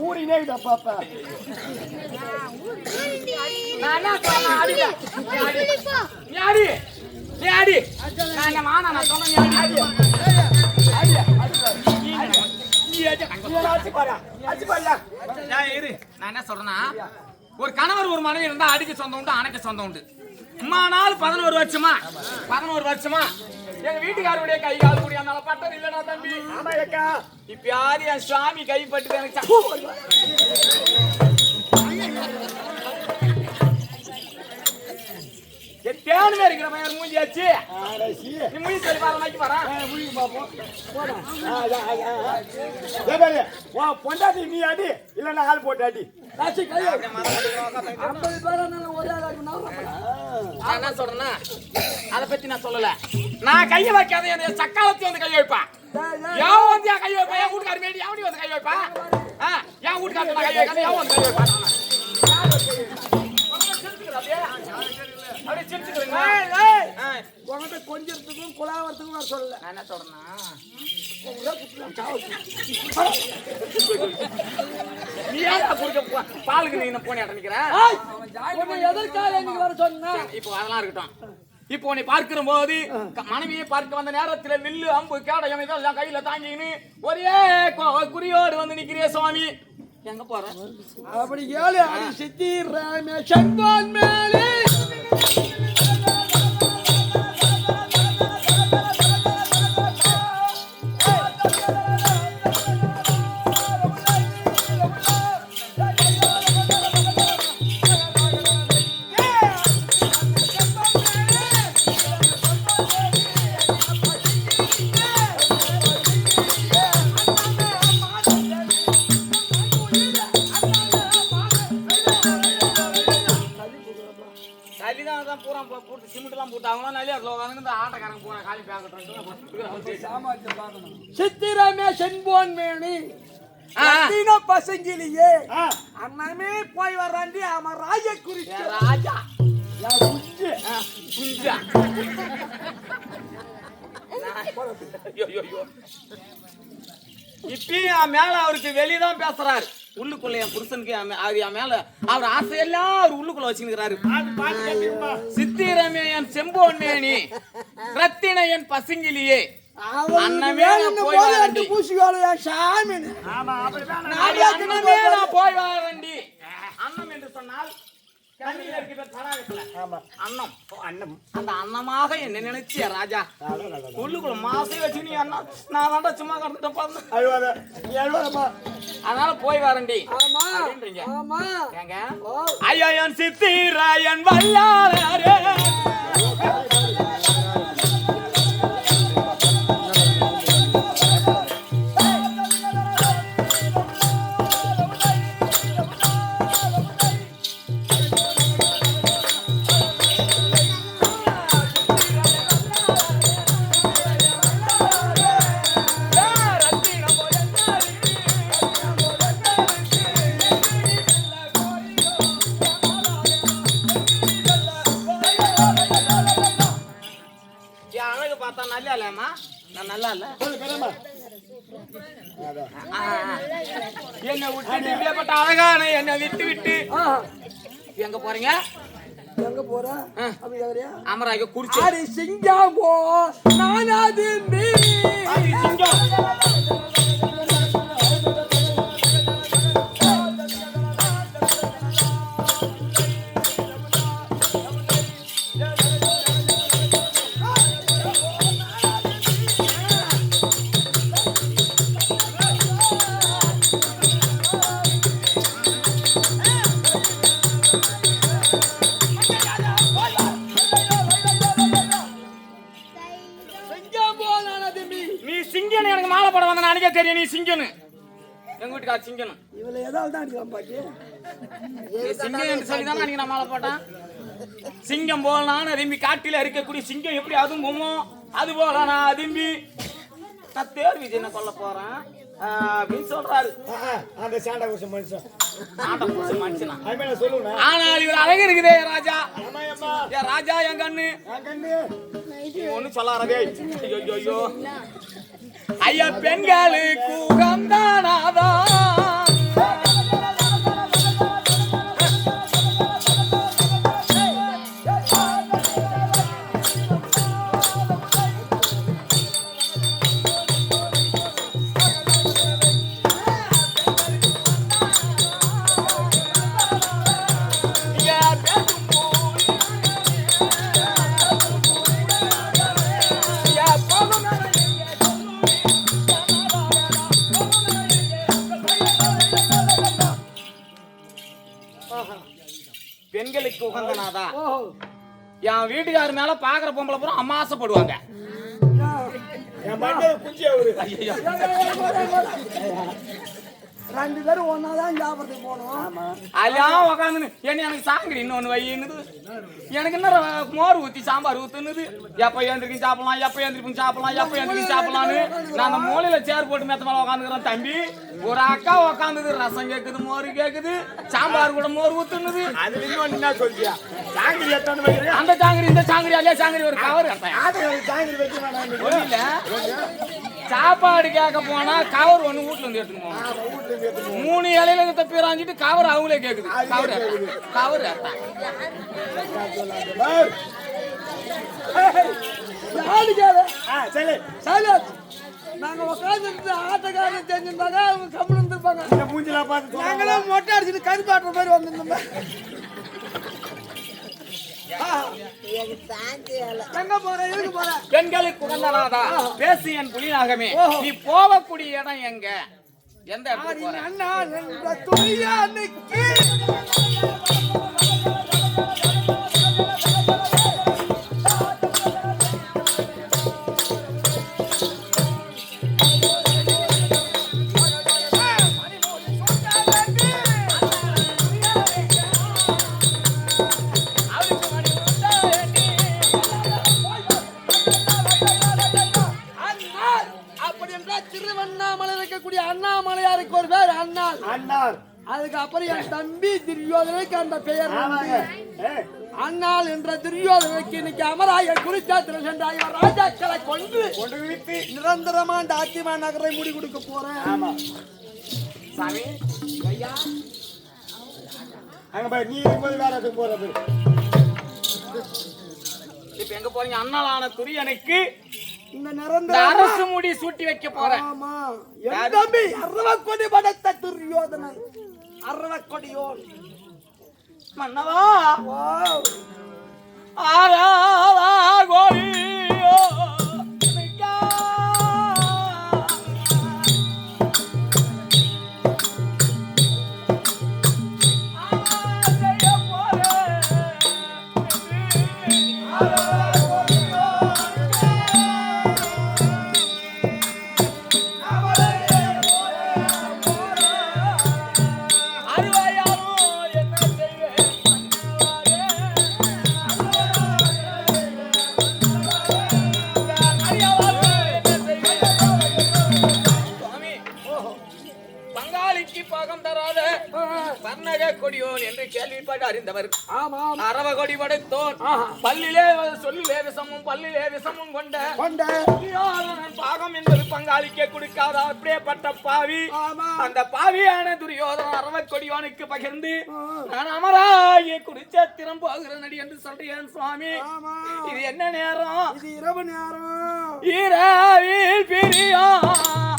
ஊரினே என்ன சொன்னேன்? இரு. நான் என்ன சொல்றேன்னா ஒரு கணவர் ஒரு மனைவி இருந்தா அடிக்க சொந்தம் உண்டு அணைக்க சொந்தம் உண்டு அம்மா நாள் பதினோரு வருஷமா? பதினோரு வருஷமா? எங்க வீட்டுக்காரருடைய கை கால் கூடிய மேல பட்டது இல்லடா தம்பி. ஆமா அக்கா. இப்ப யாரு என் சுவாமி கைப்பட்டு எனக்கு தேனுமே இருக்கிற மாதிரி மூஞ்சியாச்சு. நீ மூஞ்சி சொல்லி பாரு போடா. ஆ. ஏய் பாரு, உன் பொண்டாட்டி நீ அடி இல்லைன்னா ஆள் போட்டு அடி ஐம்பது பேரா நான் ஒரே ஆளா இருக்கணும் நான் என்ன சொல்றேன்னா அத பத்தி நான் சொல்லல. நான் கைய வைக்காத என் சக்காலத்தி வந்து கை வைப்பா. எவன் வந்து என் கை வைப்பா. என் வீட்டுக்கார மேடி எவடி வந்து கை வைப்பா. என் வீட்டுக்கார கை வைக்காத எவன் வந்து கை வைப்பா. உங்ககிட்ட கொஞ்சத்துக்கும் குலாவறதுக்கும் நான் சொல்லல. நான் என்ன சொல்றேன்னா நீ ஏன் குடிக்க பாலுக்கு நீ என்ன போனி அடமிக்கிற உன்னை எதற்காக இன்னைக்கு வர சொன்னா? இப்போ அதெல்லாம் இருக்கட்டும். இப்போ உன்னை பார்க்கிற போது மனைவியை பார்க்க வந்த நேரத்துல வில்லு அம்பு கேடயம் இதெல்லாம் கையில தாங்கின்னு ஒரே குறியோடு வந்து நிக்கிறிய சுவாமி. எங்க போற? அப்படி ஏழு சித்தி ராம செங்கோல் மேலே. ராம செங்கோல் மேனி ஆ. ரத்தின பசங்கிலியே. அண்ணமே போய் வர்றாண்டி அவன் ராஜ குறிச்சு. ராஜா. இப்பயும் என் மேல அவருக்கு வெளியதான் பேசுறாரு. உள்ளுக்குள்ள என் புருஷனுக்கு அவர் என் மேல அவர் ஆசையெல்லாம் அவர் உள்ளுக்குள்ள வச்சுக்கிறாரு அது? சித்திரமே என் செம்போன்மேனி ரத்தின என் பசுங்கிலியே. போய் வரேன்டி அன்னம் என்று சொன்னால் அந்த அன்னமாக என்ன நினைச்சிய ராஜா. உள்ளுக்குள்ள மாசை வச்சு நீ அண்ணா நான் தாண்டா சும்மா கடந்துட்டேன் பாருங்க. அதனால போய் வரேன்டி ஆமா அப்படின்றீங்க. ஆமா. ஏங்க? ஓ. ஐயன் சித்திராயன் வல்லாரே. பார்த்தா நல்லா இல்லையம்மா நான் நல்லா இல்ல. என்னை விட்டு இப்படியாப்பட்ட அழகான என்னை விட்டு விட்டு எங்க போறீங்க? எங்க போற ஆ. அப்படி எவரையா அமராக குடிச்சு. அடி சிங்காமோ நானாது நீ அது சிங்கம் சிங்காமோ. சிங்கன்னு எங்க வீட்டுக்கார சிங்கன்னு இவளை ஏதாவது தான் பாட்டி சிங்கம் என்று சொல்லி தான் அன்னைக்கு நான் மாலை போட்டேன்? சிங்கம் போல நான் அதிம்பி காட்டில இருக்கக்கூடிய சிங்கம் எப்படி அதுங்குமோ? அது போல நான் அதிம்பி நான் தேர் விஜயனை கொல்ல போறேன் அப்படின்னு சொல்றாரு. அந்த சாண்டா குடிச்ச மனுஷன். ஆனால் இவர் அழகு இருக்குதே ராஜா. ராஜா என் கண்ணு. ஒண்ணும் சொல்லாரதே ஐயோ ஐயோ, ஐயா பெண்களுக்கு உகந்தானாதான் பெண்களுக்கு உகந்தனாதா ஓஹோ என் வீட்டுக்கார மேல பாக்குற பொம்பளை பூரா அம்மாசப்படுவாங்க என் மண்டல குச்சி அவரு. ஐயோ. ரெண்டு பேரும் ஒன்னாதான் ஞாபகத்துக்கு போனோம். அதெல்லாம் உக்காந்து என்ன எனக்கு சாங்கடி இன்னொன்னு வையின்னுது. எனக்கு என்ன மோர் ஊத்தி சாம்பார் ஊத்துனுது எப்ப எழுந்திருக்கும் சாப்பிடலாம் எப்ப எழுந்திருக்கும் சாப்பிடலாம் எப்ப எழுந்திருக்கும் சாப்பிடலாம்னு நான் அந்த மூலையில சேர் போட்டு மெத்த மேல உக்காந்துக்கிறேன் தம்பி. ஒரு அக்கா உக்காந்துது ரசம் கேக்குது மோர் கேக்குது சாம்பார் கூட மோர் ஊத்துனுது அது இன்னும் என்ன எத்தனை அந்த சாங்கரி இந்த சாங்கரி அதே சாங்கரி ஒரு கவர் ஆட்டுக்காரருக்கு சாப்பாடு கேட்க போனா கவர் ஒண்ணு வீட்டுல இருந்து எடுத்துட்டு மூணு இலையில தப்பி ராஞ்சிட்டு கவர் அவங்களே கேக்குது. கவர் கவர் நாங்க உட்காந்துருந்து ஆட்டக்காரன் தெரிஞ்சிருந்தாங்க அவங்க கம்முன்னு இருந்திருப்பாங்க. இந்த மூஞ்சிலாம் பார்த்து? நாங்களும் மொட்டை அடிச்சுட்டு கருப்பாட்டுற மாதிரி வந்திருந்தோம் எங்க போற எதுக்கு போற பெண்களுக்கு உகந்தனாதா. பேசு என் புலிநாகமே. ஓஹோ. நீ போகக்கூடிய இடம் எங்க? எந்த அண்ணா அந்த பெயர் அண்ணால் என்ற துரியோதனுக்கு இன்னைக்கு அமராய குறிச்சாத்திர சென்ற இவர் ராஜாக்களை கொண்டு கொண்டு நிரந்தரமா இந்த ஆத்திமா நகரை முடி கொடுக்க போறேன். ஆமா. சாமி ஐயா. அங்க போய் நீ இருக்கும்போது வேற இடத்துக்கு போறது. இப்ப எங்க போறீங்க? அண்ணலான துரியனுக்கு இந்த இந்த நிரந்தர அரசு முடி சூட்டி வைக்க போறேன். ஆமா. என் தம்பி அறுவக்கொடி படைத்த துரியோதனன். அறுவக்கொடியோன் மன்னவா ஆரா ஆராதா கேள்விப்பட்டு அறிந்தவர் ஆமாம். அரவ கொடி படைத்தோன் பல்லிலே சொல்லிலே விஷமும் பல்லிலே விஷமும் கொண்ட பாகம் என்பது பங்காளிக்கே கொடுக்காத? அப்படியேப்பட்ட பாவி. அந்த பாவியான துரியோதன அரவ கொடியோனுக்கு பகிர்ந்து நான் அமராய குடிச்சத்திரம் போகிறேன் என்று சொல்றேன் சுவாமி. இது என்ன நேரம்? இது இரவு நேரம். இரவில் பிரியம்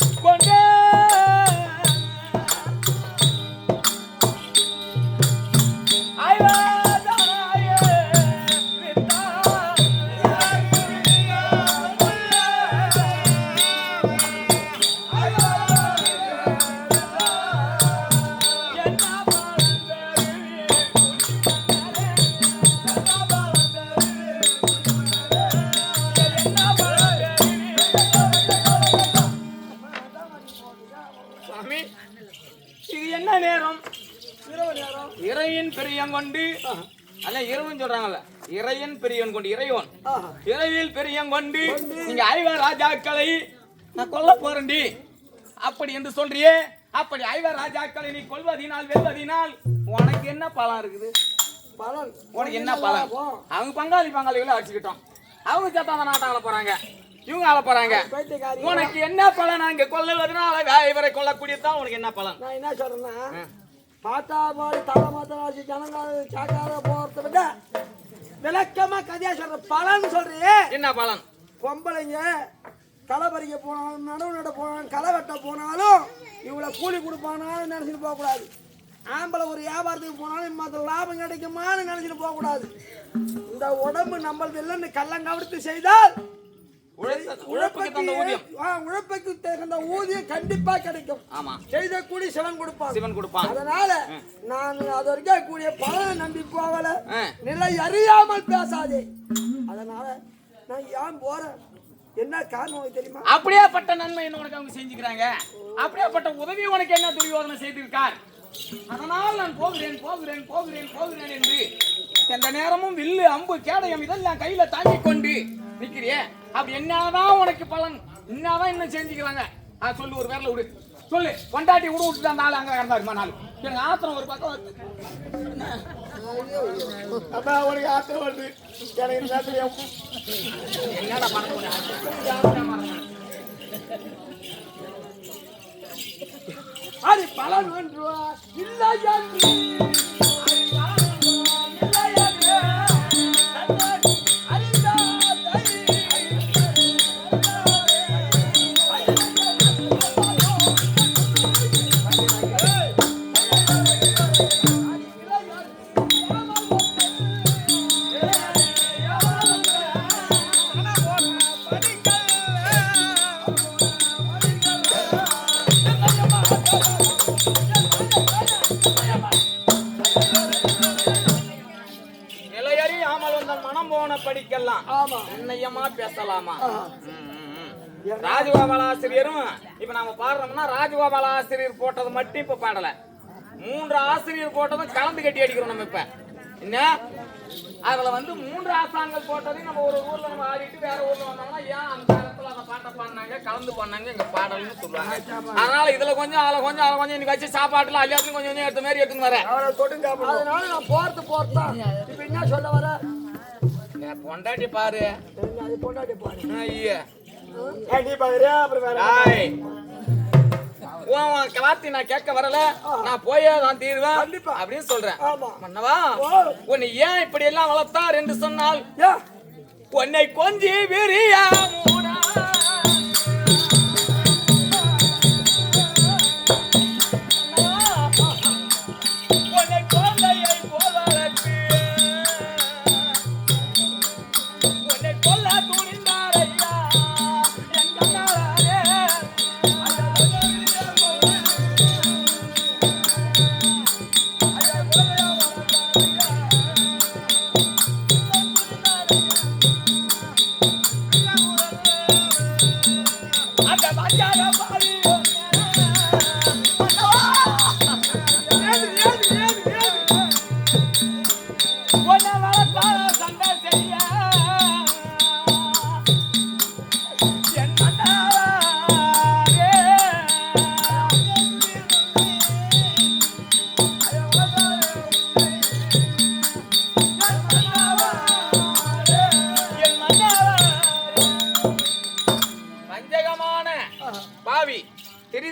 அல்ல இரவுன்னு சொல்றாங்கல்ல இறையன் பிரியன் கொண்டு இறைவன். ஆஹா. இரவில் பிரியம் கொண்டு நீங்க ஐவர் ராஜாக்களை நான் கொல்ல போறேன்டி. அப்படி என்று சொல்றியே அப்படி ஐவர் ராஜாக்களை நீ கொல்வதினால் வெல்வதினால் உனக்கு என்ன பலன் இருக்குது? பலன். உனக்கு என்ன பலன்? அவங்க பங்காளி பங்காளிகளை அடிச்சுக்கிட்டோம். அவங்க சத்தம் அந்த நாட்டை ஆள போறாங்க. இவங்க ஆள போறாங்க. உனக்கு என்ன பலன்? அங்க கொல்லுவதனால இவரை கொல்லக்கூடியதான் உனக்கு என்ன பலன்? நான் என்ன சொல்றேன்னா பார்த்தா மாதிரி தலை மாத்தனாச்சு ஜனங்கள் கேட்காத போறத விட விளக்கமா கதையா சொல்ற பலன் சொல்றியே. என்ன பலன்? பொம்பளைங்க களை பறிக்க போனாலும் நடவு நட போனாலும் களை வெட்ட போனாலும் இவ்வளோ கூலி கொடுப்பானாலும் நினச்சிட்டு போகக்கூடாது. ஆம்பளை ஒரு வியாபாரத்துக்கு போனாலும் மற்ற லாபம் கிடைக்குமான்னு நினச்சிட்டு போகக்கூடாது. இந்த உடம்பு நம்மளது இல்லைன்னு கள்ளம் கவிழ்த்து செய்தால் உழைப்புக்கு தந்த ஊதியம். உழைப்புக்கு தகுந்த ஊதியம் கண்டிப்பா கிடைக்கும். ஆமா. செய்த கூலி சிவன் கொடுப்பான். சிவன் கொடுப்பான். அதனால நான் அது வரைக்கும் கூடிய பலனை நம்பி போகல. நிலை அறியாமல் பேசாதே. அதனால நான் ஏன் போறேன்? என்ன காரணம் தெரியுமா? அப்படியேப்பட்ட நன்மை என்ன உனக்கு அவங்க செஞ்சுக்கிறாங்க? அப்படியேப்பட்ட உதவி உனக்கு என்ன துரியோதனை செய்திருக்கார்? அதனால் நான் போகிறேன் போகிறேன் போகிறேன் போகிறேன் என்று எந்த நேரமும் வில்லு அம்பு கேடயம் இதெல்லாம் கையில தாங்கி கொண்டு நிக்கிறியே? அப்படி என்னதான் உனக்கு பலன்? என்னதான் இன்னும் செஞ்சுக்கிறாங்க? சொல்லு ஒரு பேர்ல விடு. சொல்லு கொண்டாட்டி விடு விட்டுட்டு அந்த ஆள் அங்க கிடந்தாருமா நாள் எனக்கு ஆத்திரம் ஒரு பக்கம். அப்பா உனக்கு ஆத்திரம் வருது. எனக்கு தெரியும்? என்னடா பண்ண முடியும் அது பலன் ஒன்றுவா இல்லை படிக்கலாம். ஆமா. நிர்ணயமா பேசலாமா. ராஜகோபால ஆசிரியரும் இப்ப நாம பாடுறோம்னா ராஜகோபால ஆசிரியர் போட்டது மட்டும் இப்ப பாடல. மூன்று ஆசிரியர் போட்டதும் கலந்து கட்டி அடிக்கிறோம் நம்ம இப்ப. என்ன? அதுல வந்து மூன்று ஆசான்கள் போட்டதையும் நம்ம ஒரு ஊர்ல நம்ம ஆடிட்டு வேற ஊர்ல வந்தாங்கன்னா ஏன் அந்த இடத்துல அந்த பாட்டை பாடினாங்க கலந்து பாடினாங்க எங்க பாடல்னு சொல்லுவாங்க. அதனால இதுல கொஞ்சம் அதுல கொஞ்சம் அதுல கொஞ்சம் இன்னைக்கு வச்சு சாப்பாட்டுல எல்லாத்தையும் கொஞ்சம் கொஞ்சம் எடுத்த மாதிரி எடுத்துன்னு வரேன் அதனால நான் போறது போறதான் இப்ப என்ன சொல்ல பொண்டாட்டி பாரு அது பொண்டாட்டி பாரு ஐயா நீ பாக்குறியா அப்புறம் வேற. உன் கலாத்தி நான் கேட்க வரல நான் போயே தான் தீருவேன். அப்படின்னு சொல்றேன். மன்னவா. உன்னை ஏன் இப்படி எல்லாம் வளர்த்தார் என்று சொன்னால் உன்னை கொஞ்சி விரியாமூடா உன்னை Bye.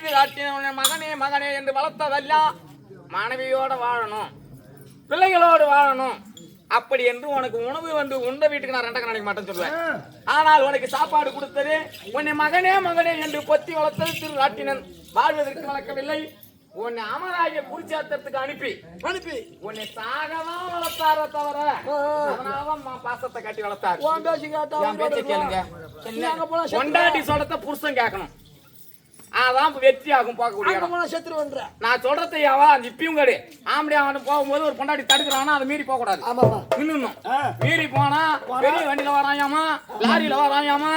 திரிது காட்டின மகனே மகனே என்று வளர்த்ததெல்லாம் மனைவியோட வாழணும். பிள்ளைகளோடு வாழணும். அப்படி என்று உனக்கு உணவு வந்து உண்ட வீட்டுக்கு நான் ரெண்டக்க நினைக்க மாட்டேன்னு சொல்லுவேன். ஆனால் உனக்கு சாப்பாடு கொடுத்தது உன்னை மகனே மகனே என்று பொத்தி வளர்த்தது திரு ராட்டினன் வாழ்வதற்கு வளர்க்கவில்லை உன்னை அமராகிய குறிச்சாத்திரத்துக்கு அனுப்பி. அனுப்பி. உன்னை சாகதான் வளர்த்தார தவிர பாசத்தை கட்டி வளர்த்தார். கேளுங்க. கொண்டாட்டி சொல்றத புருஷன் கேட்கணும். அதான் வெற்றி ஆகும் பார்க்கக்கூடிய செத்துருவன்ற நான் சொல்றதை அவா இப்பயும் கேடு. ஆம்படி அவன் போகும்போது ஒரு பொண்டாட்டி தடுக்கிறானா அதை மீறி போக கூடாது ஆ. மீறி போனா பெரிய வண்டியில வராயாமா? லாரியில வராயாமா?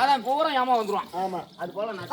அதான் பூரா ஏமா வந்துருவான் ஆமா. அது போல நான்